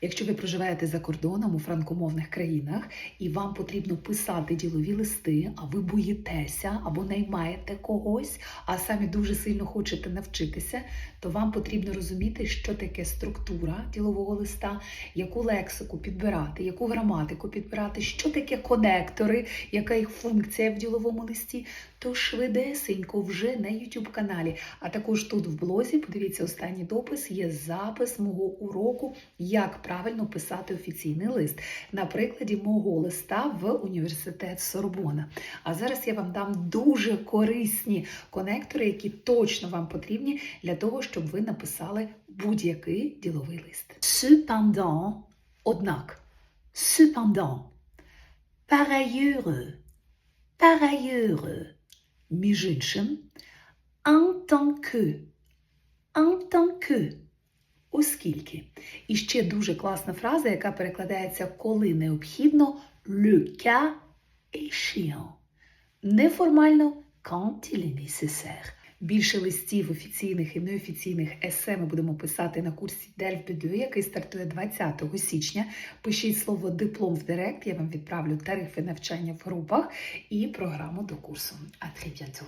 Якщо ви проживаєте за кордоном у франкомовних країнах і вам потрібно писати ділові листи, а ви боїтеся або наймаєте когось, а самі дуже сильно хочете навчитися, то вам потрібно розуміти, що таке структура ділового листа, яку лексику підбирати, яку граматику підбирати, що таке конектори, яка їх функція в діловому листі. То швидесенько вже на YouTube каналі, а також тут в блозі, подивіться останній допис, є запис мого уроку, як правильно писати офіційний лист на прикладі мого листа в університет Сорбона. А зараз я вам дам дуже корисні конектори, які точно вам потрібні для того, щоб ви написали будь-який діловий лист. Cependant, однак, cependant, par ailleurs, par ailleurs, між іншим, en tant que, en tant que, оскільки. І ще дуже класна фраза, яка перекладається коли необхідно le cas. Неформально quand il est nécessaire. Більше листів офіційних і неофіційних есе ми будемо писати на курсі B2, який стартує 20 січня. Пишіть слово диплом в директ, я вам відправлю тарифи навчання в групах і програму до курсу. А bientôt!